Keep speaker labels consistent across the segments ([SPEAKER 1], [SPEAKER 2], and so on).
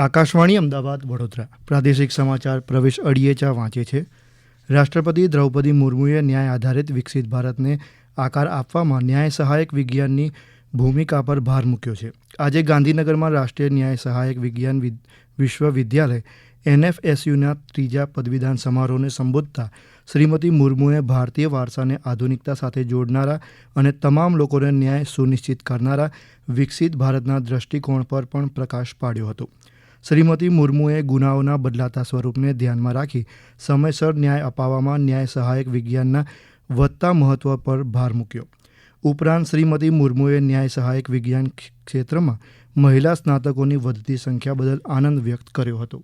[SPEAKER 1] આકાશવાણી અમદાવાદ વડોદરા પ્રાદેશિક સમાચાર પ્રવેશ અડિયેચા વાંચે છે રાષ્ટ્રપતિ દ્રૌપદી મુર્મુએ ન્યાય આધારિત વિકસિત ભારતને આકાર આપવામાં ન્યાય સહાયક વિજ્ઞાનની ભૂમિકા પર ભાર મૂક્યો છે આજે ગાંધીનગરમાં રાષ્ટ્રીય ન્યાય સહાયક વિજ્ઞાન વિશ્વવિદ્યાલય એનએફએસયુના ત્રીજા પદવીદાન સમારોહને સંબોધતા શ્રીમતી મુર્મુએ ભારતીય વારસાને આધુનિકતા સાથે જોડનારા અને તમામ લોકોને ન્યાય સુનિશ્ચિત કરનારા વિકસિત ભારતના દ્રષ્ટિકોણ પર પણ પ્રકાશ પાડ્યો હતો શ્રીમતી મુર્મુએ ગુનાઓના બદલાતા સ્વરૂપને ધ્યાનમાં રાખી સમયસર ન્યાય અપાવવામાં ન્યાય સહાયક વિજ્ઞાનના વધતા મહત્વ પર ભાર મૂક્યો ઉપરાંત શ્રીમતી મુર્મુએ ન્યાય સહાયક વિજ્ઞાન ક્ષેત્રમાં મહિલા સ્નાતકોની વધતી સંખ્યા બદલ આનંદ વ્યક્ત કર્યો હતો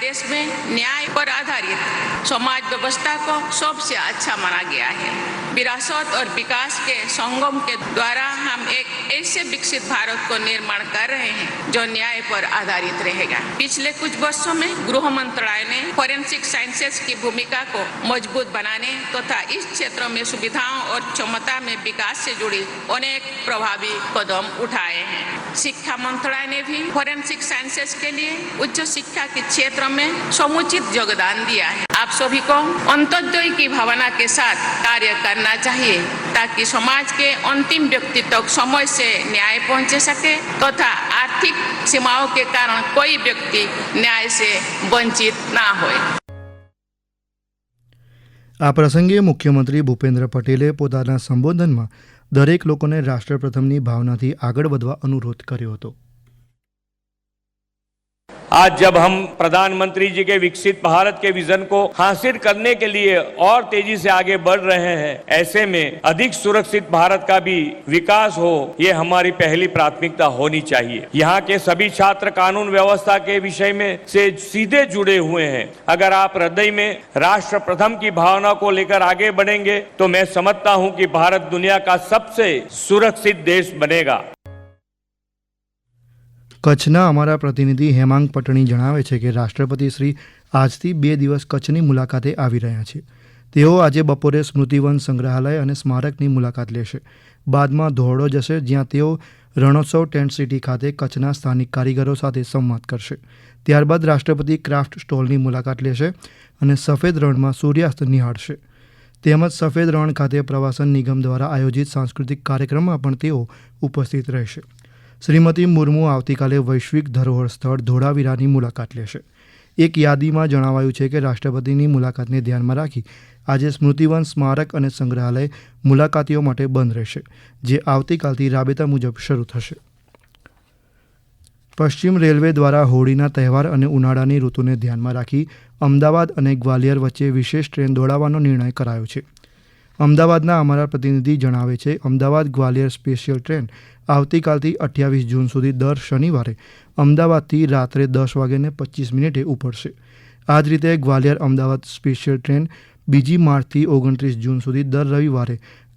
[SPEAKER 2] દેશ મેં ન્યાય પર આધારિત समाज व्यवस्था को सबसे अच्छा माना गया है विरासत और विकास के संगम के द्वारा हम एक ऐसे विकसित भारत को निर्माण कर रहे हैं जो न्याय पर आधारित रहेगा पिछले कुछ वर्षों में गृह मंत्रालय ने फॉरेंसिक साइंसेस की भूमिका को मजबूत बनाने तथा तो इस क्षेत्र में सुविधाओं और क्षमता में विकास से जुड़ी अनेक प्रभावी कदम उठाए हैं शिक्षा मंत्रालय ने भी फॉरेंसिक साइंसेस के लिए उच्च शिक्षा के क्षेत्र में समुचित योगदान दिया है आप सभी को अंत्योदय की भावना के साथ कार्य करना चाहिए ताकि समाज के अंतिम व्यक्ति तक समय से न्याय पहुंच सके तथा तो आर्थिक सीमाओं के कारण कोई व्यक्ति न्याय से वंचित ना हो
[SPEAKER 1] આ પ્રસંગે મુખ્યમંત્રી ભૂપેન્દ્ર પટેલે પોતાના સંબોધનમાં દરેક લોકોને રાષ્ટ્રપ્રથમની ભાવનાથી આગળ વધવા અનુરોધ કર્યો હતો
[SPEAKER 3] आज जब हम प्रधानमंत्री जी के विकसित भारत के विजन को हासिल करने के लिए और तेजी से आगे बढ़ रहे हैं ऐसे में अधिक सुरक्षित भारत का भी विकास हो ये हमारी पहली प्राथमिकता होनी चाहिए यहाँ के सभी छात्र कानून व्यवस्था के विषय में से सीधे जुड़े हुए हैं अगर आप हृदय में राष्ट्र प्रथम की भावना को लेकर आगे बढ़ेंगे तो मैं समझता हूँ की भारत दुनिया का सबसे सुरक्षित देश बनेगा
[SPEAKER 1] કચ્છના અમારા પ્રતિનિધિ હેમાંગ પટણી જણાવે છે કે રાષ્ટ્રપતિ શ્રી આજથી બે દિવસ કચ્છની મુલાકાતે આવી રહ્યા છે તેઓ આજે બપોરે સ્મૃતિવન સંગ્રહાલય અને સ્મારકની મુલાકાત લેશે બાદમાં ધોરડો જશે જ્યાં તેઓ રણોત્સવ ટેન્ટ સિટી ખાતે કચ્છના સ્થાનિક કારીગરો સાથે સંવાદ કરશે ત્યારબાદ રાષ્ટ્રપતિ ક્રાફ્ટ સ્ટોલની મુલાકાત લેશે અને સફેદ રણમાં સૂર્યાસ્ત નિહાળશે તેમજ સફેદ રણ ખાતે પ્રવાસન નિગમ દ્વારા આયોજિત સાંસ્કૃતિક કાર્યક્રમમાં પણ તેઓ ઉપસ્થિત રહેશે શ્રીમતી મુર્મુ આવતીકાલે વૈશ્વિક ધરોહર સ્થળ ધોળાવીરાની મુલાકાત લેશે એક યાદીમાં જણાવાયું છે કે રાષ્ટ્રપતિની મુલાકાતને ધ્યાનમાં રાખી આજે સ્મૃતિવન સ્મારક અને સંગ્રહાલય મુલાકાતીઓ માટે બંધ રહેશે જે આવતીકાલથી રાબેતા મુજબ શરૂ થશે પશ્ચિમ રેલવે દ્વારા હોળીના તહેવાર અને ઉનાળાની ઋતુને ધ્યાનમાં રાખી અમદાવાદ અને ગ્વાલિયર વચ્ચે વિશેષ ટ્રેન દોડાવવાનો નિર્ણય કરાયો છે અમદાવાદના અમારા પ્રતિનિધિ જણાવે છે અમદાવાદ ગ્વાલિયર સ્પેશિયલ ટ્રેન આવતીકાલથી અઠ્યાવીસ જૂન સુધી દર શનિવારે અમદાવાદથી રાત્રે દસ વાગ્યાને પચીસ મિનિટે ઉપડશે આ જ રીતે ગ્વાલિયર અમદાવાદ સ્પેશિયલ ટ્રેન બીજી માર્ચથી ઓગણત્રીસ જૂન સુધી દર રવિવારે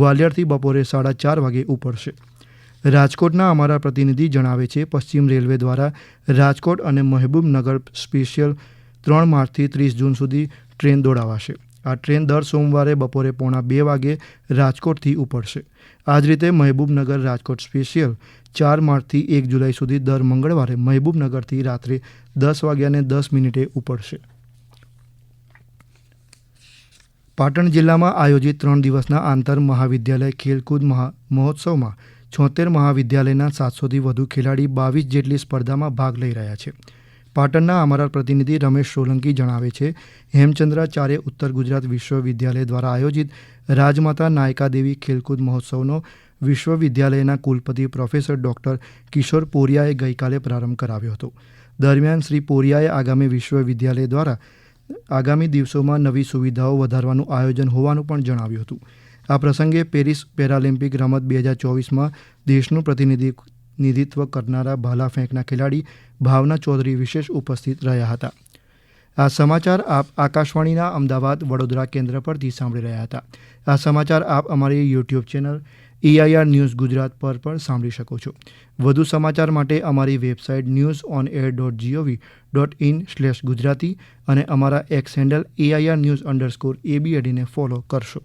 [SPEAKER 1] ગ્વાલિયરથી બપોરે સાડા ચાર વાગે ઉપડશે રાજકોટના અમારા પ્રતિનિધિ જણાવે છે પશ્ચિમ રેલવે દ્વારા રાજકોટ અને મહેબૂબનગર સ્પેશિયલ ત્રણ માર્ચથી ત્રીસ જૂન સુધી ટ્રેન દોડાવાશે આ ટ્રેન દર સોમવારે બપોરે પોણા બે વાગે રાજકોટથી ઉપડશે આ જ રીતે મહેબૂબનગર રાજકોટ સ્પેશિયલ ચાર માર્ચથી એક જુલાઈ સુધી દર મંગળવારે મહેબૂબનગરથી રાત્રે દસ વાગ્યાને દસ મિનિટે ઉપડશે પાટણ જિલ્લામાં આયોજિત ત્રણ દિવસના આંતર મહાવિદ્યાલય ખેલકૂદ મહા મહોત્સવમાં છોતેર મહાવિદ્યાલયના સાતસોથી વધુ ખેલાડી બાવીસ જેટલી સ્પર્ધામાં ભાગ લઈ રહ્યા છે પાટણના અમારા પ્રતિનિધિ રમેશ સોલંકી જણાવે છે હેમચંદ્રાચાર્ય ઉત્તર ગુજરાત વિશ્વવિદ્યાલય દ્વારા આયોજિત રાજમાતા નાયકા દેવી ખેલકૂદ મહોત્સવનો વિશ્વવિદ્યાલયના કુલપતિ પ્રોફેસર ડૉક્ટર કિશોર પોરિયાએ ગઈકાલે પ્રારંભ કરાવ્યો હતો દરમિયાન શ્રી પોરિયાએ આગામી વિશ્વવિદ્યાલય દ્વારા આગામી દિવસોમાં નવી સુવિધાઓ વધારવાનું આયોજન હોવાનું પણ જણાવ્યું હતું આ પ્રસંગે પેરિસ પેરાલિમ્પિક રમત બે હજાર ચોવીસમાં દેશનું પ્રતિનિધિ નિધિત્વ કરનારા ભાલા ફેંકના ખેલાડી ભાવના ચૌધરી વિશેષ ઉપસ્થિત રહ્યા હતા આ સમાચાર આપ આકાશવાણીના અમદાવાદ વડોદરા કેન્દ્ર પરથી સાંભળી રહ્યા હતા આ સમાચાર આપ અમારી YouTube channel AIR news Gujarat પર પણ સાંભળી શકો છો વધુ સમાચાર માટે અમારી website news on air dot G O V dot in slash Gujarati અને અમારા X handle AIR news underscore એબીએડીને ફોલો કરશો